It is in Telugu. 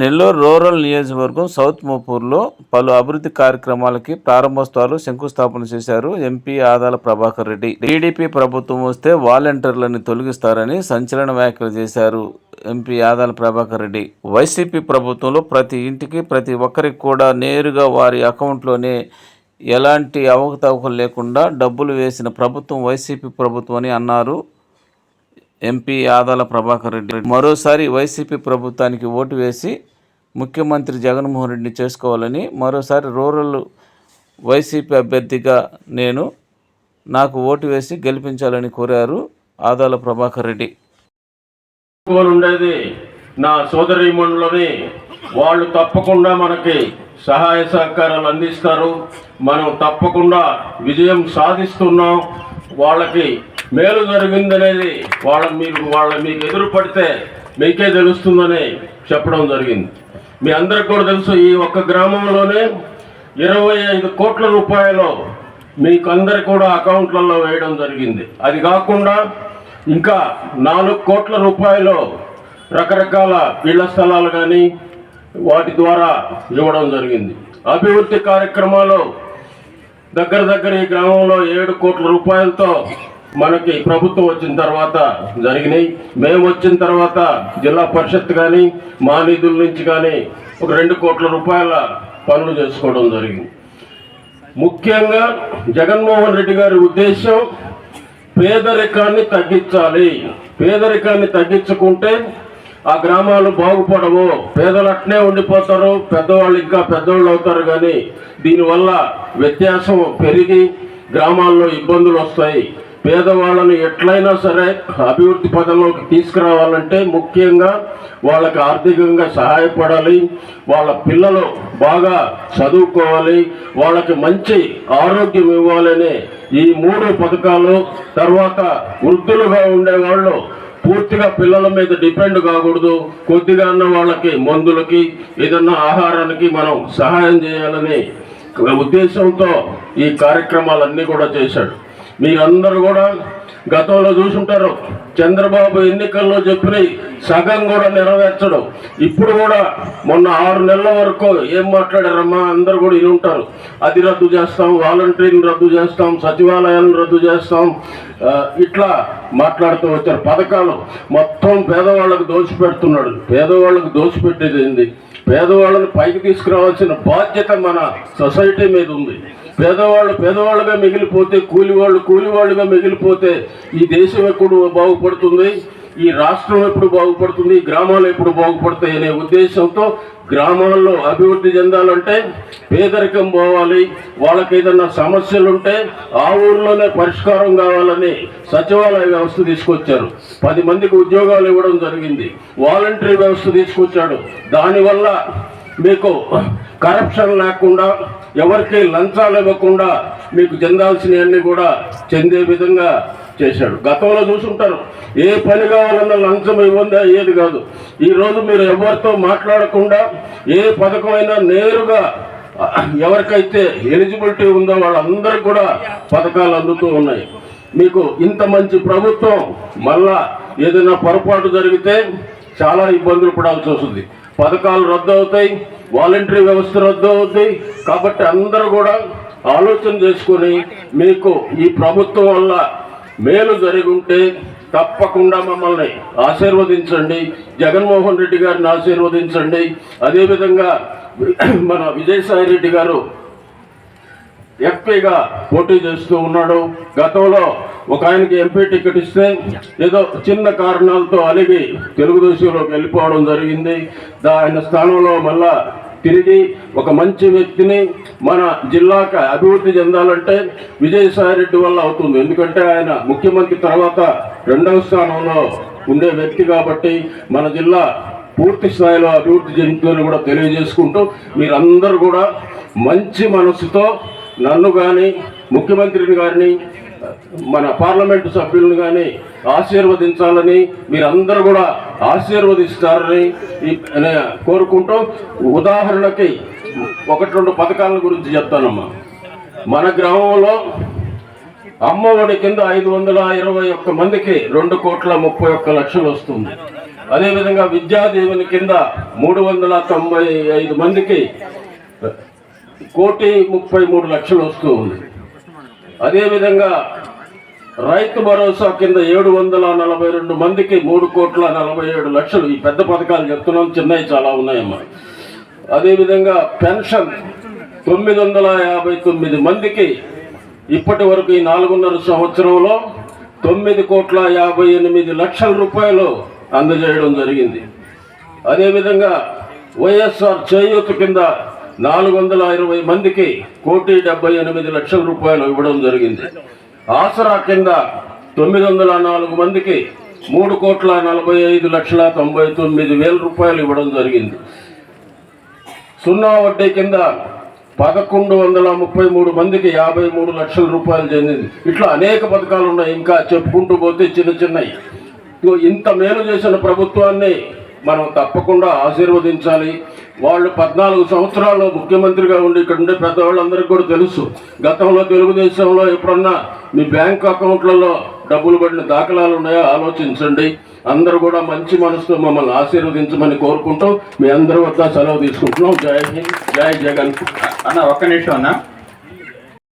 నెల్లూరు రూరల్ నియోజకవర్గం సౌత్ మోపూర్లో పలు అభివృద్ధి కార్యక్రమాలకి ప్రారంభోత్సవాలు శంకుస్థాపన చేశారు ఎంపీ ఆదాల ప్రభాకర్ రెడ్డి. టీడీపీ ప్రభుత్వం వస్తే వాలంటీర్లను తొలగిస్తారని సంచలన వ్యాఖ్యలు చేశారు ఎంపీ ఆదాల ప్రభాకర్ రెడ్డి. వైసీపీ ప్రభుత్వంలో ప్రతి ఇంటికి ప్రతి ఒక్కరికి కూడా నేరుగా వారి అకౌంట్లోనే ఎలాంటి అవకతవకలు లేకుండా డబ్బులు వేసిన ప్రభుత్వం వైసీపీ ప్రభుత్వం అని అన్నారు ఎంపీ ఆదాల ప్రభాకర్ రెడ్డి మరోసారి వైసీపీ ప్రభుత్వానికి ఓటు వేసి ముఖ్యమంత్రి జగన్మోహన్ రెడ్డిని చేసుకోవాలని మరోసారి రూరల్ వైసీపీ అభ్యర్థిగా నేను నాకు ఓటు వేసి గెలిపించాలని కోరారు ఆదాల ప్రభాకర్ రెడ్డి. ఉండేది నా సోదరీమణులని వాళ్ళు తప్పకుండా మనకి సహాయ సహకారాలు అందిస్తారు. మనం తప్పకుండా విజయం సాధిస్తున్నాం. వాళ్ళకి మేలు జరిగిందనేది వాళ్ళ మీకు వాళ్ళ మీకు ఎదురు పడితే మీకే తెలుస్తుందని చెప్పడం జరిగింది. మీ అందరికి కూడా తెలుసు ఈ ఒక్క గ్రామంలోనే ఇరవై ఐదు కోట్ల రూపాయలు మీకు అందరు కూడా అకౌంట్లలో వేయడం జరిగింది. అది కాకుండా ఇంకా నాలుగు కోట్ల రూపాయలు రకరకాల ఇళ్ళ స్థలాలు కానీ వాటి ద్వారా ఇవ్వడం జరిగింది. అభివృద్ధి కార్యక్రమాలు దగ్గర దగ్గర ఈ గ్రామంలో ఏడు కోట్ల రూపాయలతో మనకి ప్రభుత్వం వచ్చిన తర్వాత జరిగినాయి. మేము వచ్చిన తర్వాత జిల్లా పరిషత్ కానీ మా నిధుల నుంచి కానీ ఒక రెండు కోట్ల రూపాయల పనులు చేసుకోవడం జరిగింది. ముఖ్యంగా జగన్మోహన్ రెడ్డి గారి ఉద్దేశం పేదరికాన్ని తగ్గించాలి. పేదరికాన్ని తగ్గించుకుంటే ఆ గ్రామాలు బాగుపడవు. పేదలు అట్నే ఉండిపోతారు. పెద్దవాళ్ళు ఇంకా పెద్దవాళ్ళు అవుతారు కానీ దీనివల్ల వ్యత్యాసం పెరిగి గ్రామాల్లో ఇబ్బందులు వస్తాయి. పేదవాళ్ళను ఎట్లయినా సరే అభివృద్ధి పదంలోకి తీసుకురావాలంటే ముఖ్యంగా వాళ్ళకి ఆర్థికంగా సహాయపడాలి. వాళ్ళ పిల్లలు బాగా చదువుకోవాలి. వాళ్ళకి మంచి ఆరోగ్యం ఇవ్వాలనే ఈ మూడు పథకాలు తర్వాత వృద్ధులుగా ఉండేవాళ్ళు పూర్తిగా పిల్లల మీద డిపెండ్ కాకూడదు. కొద్దిగా అన్న వాళ్ళకి మందులకి ఏదన్నా ఆహారానికి మనం సహాయం చేయాలని ఉద్దేశంతో ఈ కార్యక్రమాలన్నీ కూడా చేశాడు. మీరందరూ కూడా గతంలో చూసుంటారు చంద్రబాబు ఎన్నికల్లో చెప్పినవి సగం కూడా నెరవేర్చడం. ఇప్పుడు కూడా మొన్న ఆరు నెలల వరకు ఏం మాట్లాడారమ్మా? అందరు కూడా ఇని ఉంటారు. అది రద్దు చేస్తాం వాలంటీర్ని రద్దు చేస్తాం సచివాలయాలను రద్దు చేస్తాం. ఇట్లా మాట్లాడుతూ వచ్చారు. పథకాలు మొత్తం పేదవాళ్ళకు దోచిపెడుతున్నాడు. పేదవాళ్ళకు దోచిపెట్టేది ఏంది? పేదవాళ్ళని పైకి తీసుకురావాల్సిన బాధ్యత మన సొసైటీ మీద ఉంది. పేదవాళ్ళు పేదవాళ్ళుగా మిగిలిపోతే కూలివాళ్ళు కూలివాళ్ళుగా మిగిలిపోతే ఈ దేశం ఎప్పుడు బాగుపడుతుంది? ఈ రాష్ట్రం ఎప్పుడు బాగుపడుతుంది? గ్రామాలు ఎప్పుడు బాగుపడతాయి అనే ఉద్దేశంతో గ్రామాల్లో అభివృద్ధి చెందాలంటే పేదరికం పోవాలి. వాళ్ళకి ఏదన్నా సమస్యలుంటే ఆ ఊర్లోనే పరిష్కారం కావాలని సచివాలయ వ్యవస్థ తీసుకొచ్చారు. పది మందికి ఉద్యోగాలు ఇవ్వడం జరిగింది. వాలంటరీ వ్యవస్థ తీసుకొచ్చాడు. దానివల్ల మీకు కరప్షన్ లేకుండా ఎవరికి లంచాలు ఇవ్వకుండా మీకు చెందాల్సినవన్నీ కూడా చెందే విధంగా చేశాడు. గతంలో చూసుంటారు ఏ పని కావాలన్నా లంచం ఇవ్వండి అయ్యేది కాదు. ఈరోజు మీరు ఎవరితో మాట్లాడకుండా ఏ పథకమైనా నేరుగా ఎవరికైతే ఎలిజిబిలిటీ ఉందో వాళ్ళందరికీ కూడా పథకాలు అందుతూ ఉన్నాయి. మీకు ఇంత మంచి ప్రభుత్వం మళ్ళా ఏదైనా పొరపాటు జరిగితే చాలా ఇబ్బందులు పడాల్సి వస్తుంది. పథకాలు రద్దు అవుతాయి వాలంటరీ వ్యవస్థ రద్దు అవుతాయి కాబట్టి అందరూ కూడా ఆలోచన చేసుకొని మీకు ఈ ప్రభుత్వం వల్ల మేలు జరిగి ఉంటే తప్పకుండా మమ్మల్ని ఆశీర్వదించండి. జగన్మోహన్ రెడ్డి గారిని ఆశీర్వదించండి. అదేవిధంగా మన విజయసాయి రెడ్డి గారు ఎంపీగా పోటీ చేస్తూ ఉన్నాడు. గతంలో ఒక ఆయనకి ఎంపీ టికెట్ ఇస్తే ఏదో చిన్న కారణాలతో అలిగి తెలుగుదేశంలోకి వెళ్ళిపోవడం జరిగింది. ఆయన స్థానంలో మళ్ళా తిరిగి ఒక మంచి వ్యక్తిని మన జిల్లాకి అభివృద్ధి చెందాలంటే విజయసాయి రెడ్డి వల్ల అవుతుంది. ఎందుకంటే ఆయన ముఖ్యమంత్రి తర్వాత రెండవ స్థానంలో ఉండే వ్యక్తి కాబట్టి మన జిల్లా పూర్తి స్థాయిలో అభివృద్ధి చెందుతుందని కూడా తెలియజేసుకుంటూ మీరందరూ కూడా మంచి మనసుతో నన్ను కానీ ముఖ్యమంత్రిని గారిని మన పార్లమెంటు సభ్యులను కానీ ఆశీర్వదించాలని మీరందరూ కూడా ఆశీర్వదిస్తారని కోరుకుంటూ ఉదాహరణకి ఒకటి రెండు పథకాల గురించి చెప్తానమ్మా. మన గ్రామంలో అమ్మఒడి కింద ఐదు వందల ఇరవై ఒక్క మందికి రెండు కోట్ల ముప్పై ఒక్క లక్షలు వస్తుంది. అదేవిధంగా విద్యాదీవెన కింద మూడు వందల తొంభై ఐదు మందికి కోటి ముప్పై మూడు లక్షలు వస్తూ ఉంది. అదేవిధంగా రైతు భరోసా కింద ఏడు వందల నలభై రెండు మందికి మూడు కోట్ల నలభై ఏడు లక్షలు ఈ పెద్ద పథకాలు చెప్తున్నాం. చిన్నవి చాలా ఉన్నాయమ్మా. అదేవిధంగా పెన్షన్ తొమ్మిది వందల యాభై తొమ్మిది మందికి ఇప్పటి వరకు ఈ నాలుగున్నర సంవత్సరంలో తొమ్మిది కోట్ల యాభై ఎనిమిది లక్షల రూపాయలు అందజేయడం జరిగింది. అదేవిధంగా వైఎస్ఆర్ చేయూత కింద నాలుగు వందల ఇరవై మందికి కోటి డెబ్బై ఎనిమిది లక్షల రూపాయలు ఇవ్వడం జరిగింది. ఆసరా కింద తొమ్మిది వందల నాలుగు మందికి మూడు కోట్ల నలభై ఐదు లక్షల తొంభై తొమ్మిది వేల రూపాయలు ఇవ్వడం జరిగింది. సున్నా వడ్డీ కింద పదకొండు వందల ముప్పై మూడు మందికి యాభై మూడు లక్షల రూపాయలు చెందింది. ఇట్లా అనేక పథకాలు ఉన్నాయి. ఇంకా చెప్పుకుంటూ పోతే చిన్న చిన్నవి. ఇంత మేలు చేసిన ప్రభుత్వాన్ని మనం తప్పకుండా ఆశీర్వదించాలి. వాళ్ళు పద్నాలుగు సంవత్సరాల్లో ముఖ్యమంత్రిగా ఉండి ఇక్కడ ఉండే పెద్దవాళ్ళందరికీ కూడా తెలుసు. గతంలో తెలుగుదేశంలో ఎప్పుడన్నా మీ బ్యాంక్ అకౌంట్లలో డబ్బులు పడిన దాఖలాలు ఉన్నాయో? ఆలోచించండి. అందరూ కూడా మంచి మనసుతో మమ్మల్ని ఆశీర్వదించమని కోరుకుంటూ మీ అందరి వద్ద సెలవు తీసుకుంటున్నాం. జై హింద్ జై జగన్. అన్న ఒక్క నిమిషం అన్న.